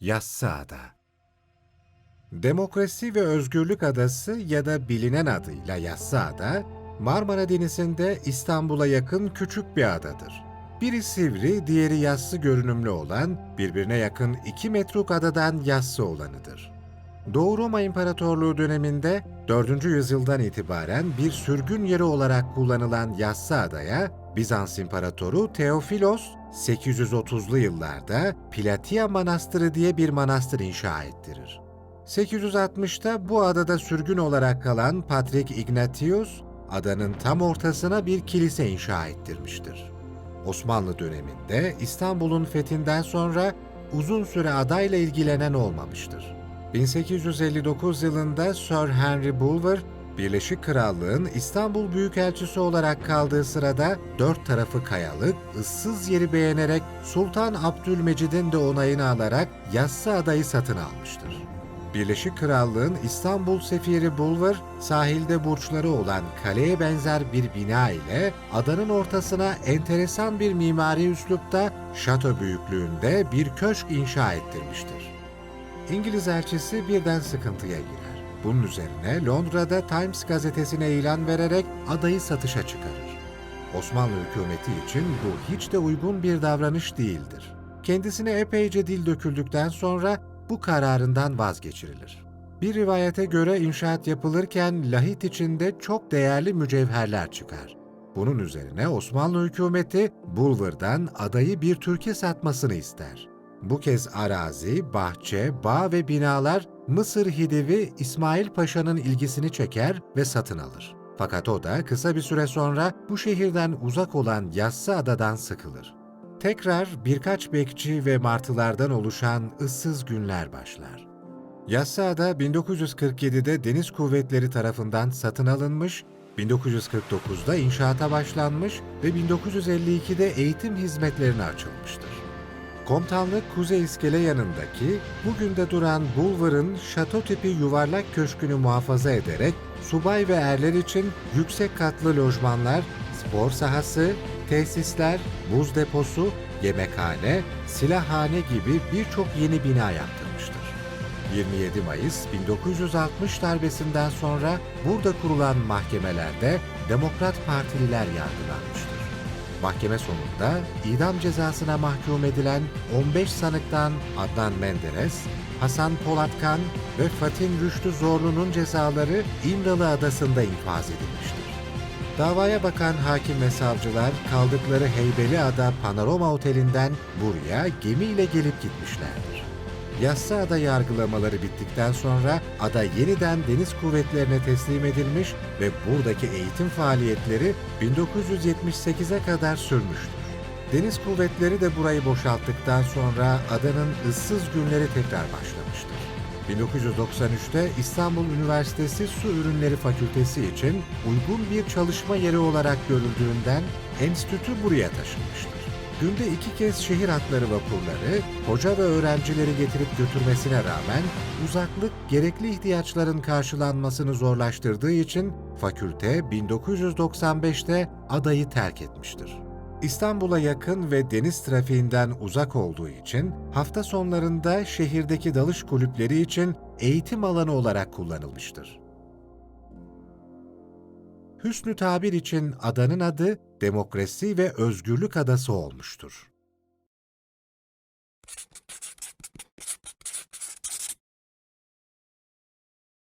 Yassıada Demokrasi ve Özgürlük Adası ya da bilinen adıyla Yassıada, Marmara Denizi'nde İstanbul'a yakın küçük bir adadır. Biri sivri, diğeri yassı görünümlü olan, birbirine yakın iki metruk adadan yassı olanıdır. Doğu Roma İmparatorluğu döneminde 4. yüzyıldan itibaren bir sürgün yeri olarak kullanılan Yassıada'ya Bizans İmparatoru Teofilos 830'lu yıllarda Platiya Manastırı diye bir manastır inşa ettirir. 860'ta bu adada sürgün olarak kalan Patrik Ignatius, adanın tam ortasına bir kilise inşa ettirmiştir. Osmanlı döneminde İstanbul'un fethinden sonra uzun süre adayla ilgilenen olmamıştır. 1859 yılında Sir Henry Bulwer, Birleşik Krallığın İstanbul Büyükelçisi olarak kaldığı sırada dört tarafı kayalık, ıssız yeri beğenerek Sultan Abdülmecid'in de onayını alarak Yassı Adayı satın almıştır. Birleşik Krallığın İstanbul Sefiri Bulwer, sahilde burçları olan kaleye benzer bir bina ile adanın ortasına enteresan bir mimari üslupta şato büyüklüğünde bir köşk inşa ettirmiştir. İngiliz elçisi birden sıkıntıya girer. Bunun üzerine Londra'da Times gazetesine ilan vererek adayı satışa çıkarır. Osmanlı hükümeti için bu hiç de uygun bir davranış değildir. Kendisine epeyce dil döküldükten sonra bu kararından vazgeçirilir. Bir rivayete göre inşaat yapılırken lahit içinde çok değerli mücevherler çıkar. Bunun üzerine Osmanlı hükümeti Bulvar'dan adayı bir Türkiye satmasını ister. Bu kez arazi, bahçe, bağ ve binalar Mısır Hidivi İsmail Paşa'nın ilgisini çeker ve satın alır. Fakat o da kısa bir süre sonra bu şehirden uzak olan Yassı Adadan sıkılır. Tekrar birkaç bekçi ve martılardan oluşan ıssız günler başlar. Yassıada 1947'de Deniz Kuvvetleri tarafından satın alınmış, 1949'da inşaata başlanmış ve 1952'de eğitim hizmetlerine açılmıştır. Komutanlık Kuzey İskele yanındaki, bugün de duran Bulvar'ın şato tipi yuvarlak köşkünü muhafaza ederek subay ve erler için yüksek katlı lojmanlar, spor sahası, tesisler, buz deposu, yemekhane, silahhane gibi birçok yeni bina yaptırmıştır. 27 Mayıs 1960 darbesinden sonra burada kurulan mahkemelerde Demokrat Partililer yargılanmıştır. Mahkeme sonunda idam cezasına mahkum edilen 15 sanıktan Adnan Menderes, Hasan Polatkan ve Fatin Rüştü Zorlu'nun cezaları İmralı Adası'nda infaz edilmiştir. Davaya bakan hakim ve savcılar kaldıkları Heybeliada Panorama Oteli'nden buraya gemiyle gelip gitmişlerdir. Yassıada yargılamaları bittikten sonra ada yeniden deniz kuvvetlerine teslim edilmiş ve buradaki eğitim faaliyetleri 1978'e kadar sürmüştür. Deniz kuvvetleri de burayı boşalttıktan sonra adanın ıssız günleri tekrar başlamıştır. 1993'te İstanbul Üniversitesi Su Ürünleri Fakültesi için uygun bir çalışma yeri olarak görüldüğünden enstitü buraya taşınmıştır. Günde iki kez şehir hatları vapurları, hoca ve öğrencileri getirip götürmesine rağmen uzaklık gerekli ihtiyaçların karşılanmasını zorlaştırdığı için fakülte 1995'te adayı terk etmiştir. İstanbul'a yakın ve deniz trafiğinden uzak olduğu için hafta sonlarında şehirdeki dalış kulüpleri için eğitim alanı olarak kullanılmıştır. Hüsnü tabir için adanın adı Demokrasi ve Özgürlük Adası olmuştur.